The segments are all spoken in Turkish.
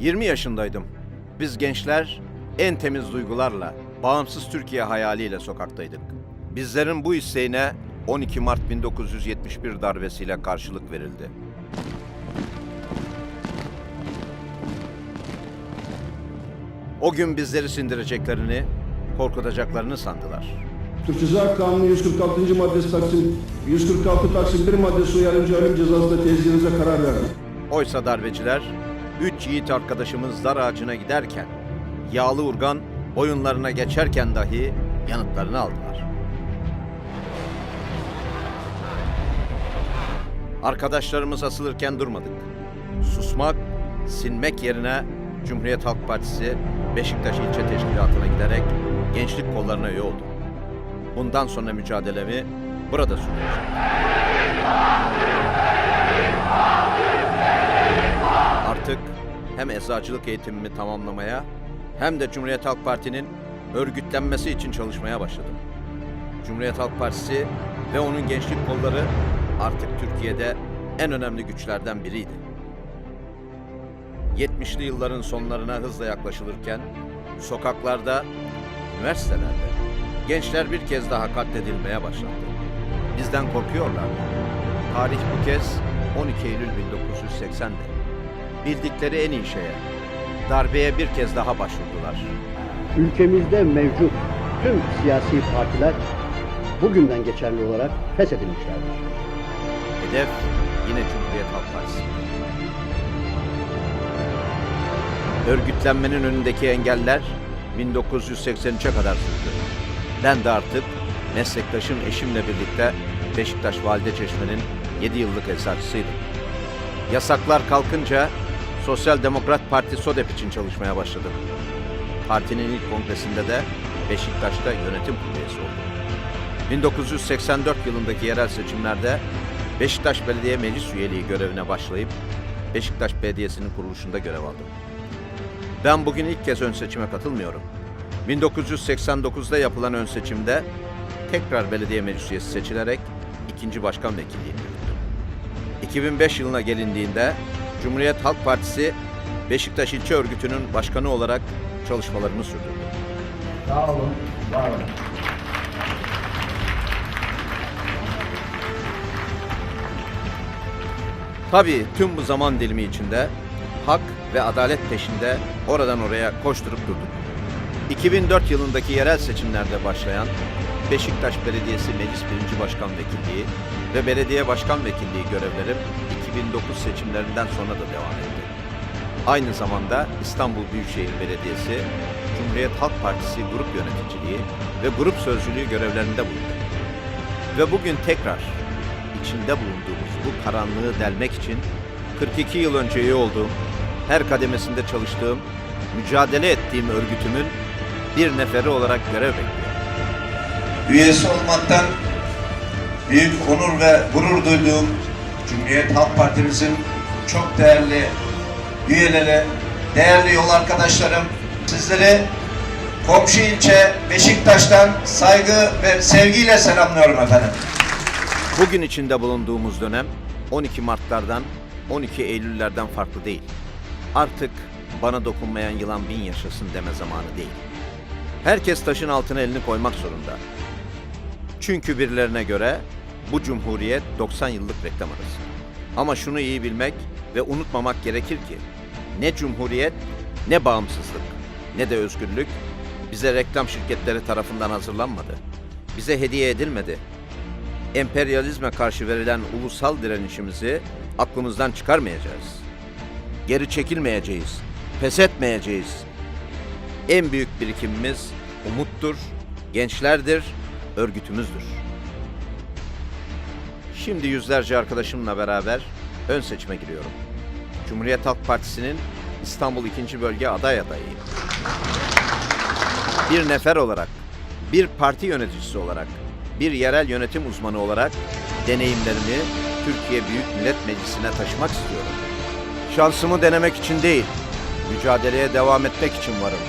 20 yaşındaydım. Biz gençler en temiz duygularla, bağımsız Türkiye hayaliyle sokaktaydık. Bizlerin bu isteğine 12 Mart 1971 darbesiyle karşılık verildi. O gün bizleri sindireceklerini, korkutacaklarını sandılar. Türk Ceza Kanunu 146. maddesi Taksim 146 Taksim 1 maddesi uyarınca ölüm cezasına tezgirinize karar verdim. Oysa darbeciler, üç yiğit arkadaşımız dar ağacına giderken, yağlı urgan boyunlarına geçerken dahi yanıtlarını aldılar. Arkadaşlarımız asılırken durmadık. Susmak, sinmek yerine Cumhuriyet Halk Partisi Beşiktaş İlçe Teşkilatı'na giderek gençlik kollarına üye oldum. Bundan sonra mücadelemi burada sürdüreceğim. Artık hem eczacılık eğitimimi tamamlamaya hem de Cumhuriyet Halk Parti'nin örgütlenmesi için çalışmaya başladım. Cumhuriyet Halk Partisi ve onun gençlik kolları artık Türkiye'de en önemli güçlerden biriydi. 70'li yılların sonlarına hızla yaklaşılırken sokaklarda, üniversitelerde gençler bir kez daha katledilmeye başlandı. Bizden korkuyorlardı. Tarih bu kez 12 Eylül 1980'de. Bildikleri en iyi şeye, darbeye bir kez daha başvurdular. ülkemizde mevcut tüm siyasi partiler bugünden geçerli olarak feshedilmişlerdir. Hedef yine Cumhuriyet Halk Partisi. Örgütlenmenin önündeki engeller 1983'e kadar sürdü. Ben de artık meslektaşım eşimle birlikte Beşiktaş Valide Çeşme'nin 7 yıllık eczacısıydım. Yasaklar kalkınca Sosyal Demokrat Parti SODEP için çalışmaya başladım. Partinin ilk kongresinde de Beşiktaş'ta yönetim kurulu üyesi oldum. 1984 yılındaki yerel seçimlerde Beşiktaş Belediye Meclis Üyeliği görevine başlayıp Beşiktaş Belediyesi'nin kuruluşunda görev aldım. Ben bugün ilk kez ön seçime katılmıyorum. 1989'da yapılan ön seçimde tekrar belediye meclis üyesi seçilerek ikinci başkan vekilliğini yürüttüm. 2005 yılına gelindiğinde Cumhuriyet Halk Partisi Beşiktaş İlçe Örgütü'nün başkanı olarak çalışmalarımı sürdürdüm. Sağ olun, var olun. Tabii tüm bu zaman dilimi içinde hak ve adalet peşinde oradan oraya koşturup durduk. 2004 yılındaki yerel seçimlerde başlayan Beşiktaş Belediyesi Meclis 1. Başkan Vekilliği ve Belediye Başkan Vekilliği görevlerim 2009 seçimlerinden sonra da devam etti. Aynı zamanda İstanbul Büyükşehir Belediyesi, Cumhuriyet Halk Partisi Grup Yöneticiliği ve Grup Sözcülüğü görevlerinde bulundum. Ve bugün tekrar içinde bulunduğumuz bu karanlığı delmek için 42 yıl önce üye olduğum, her kademesinde çalıştığım, mücadele ettiğim örgütümün bir neferi olarak görev bekliyorum. üyesi olmaktan büyük onur ve gurur duyduğum Cumhuriyet Halk Partimizin çok değerli üyeleri, değerli yol arkadaşlarım, sizleri komşu ilçe Beşiktaş'tan saygı ve sevgiyle selamlıyorum efendim. Bugün içinde bulunduğumuz dönem 12 Mart'lardan 12 Eylül'lerden farklı değil. Artık bana dokunmayan yılan bin yaşasın deme zamanı değil. Herkes taşın altına elini koymak zorunda. Çünkü birilerine göre bu cumhuriyet 90 yıllık reklam arası. Ama şunu iyi bilmek ve unutmamak gerekir ki ne cumhuriyet, ne bağımsızlık, ne de özgürlük bize reklam şirketleri tarafından hazırlanmadı. Bize hediye edilmedi emperyalizme karşı verilen ulusal direnişimizi aklımızdan çıkarmayacağız. Geri çekilmeyeceğiz, pes etmeyeceğiz. En büyük birikimimiz umuttur, gençlerdir, örgütümüzdür. Şimdi yüzlerce arkadaşımla beraber ön seçime giriyorum. Cumhuriyet Halk Partisi'nin İstanbul 2. Bölge aday adayıyım. Bir nefer olarak, bir parti yöneticisi olarak, bir yerel yönetim uzmanı olarak deneyimlerimi Türkiye Büyük Millet Meclisi'ne taşımak istiyorum. Şansımı denemek için değil, mücadeleye devam etmek için varım.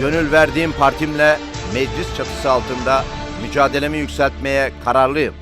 Gönül verdiğim partimle meclis çatısı altında mücadelemi yükseltmeye kararlıyım.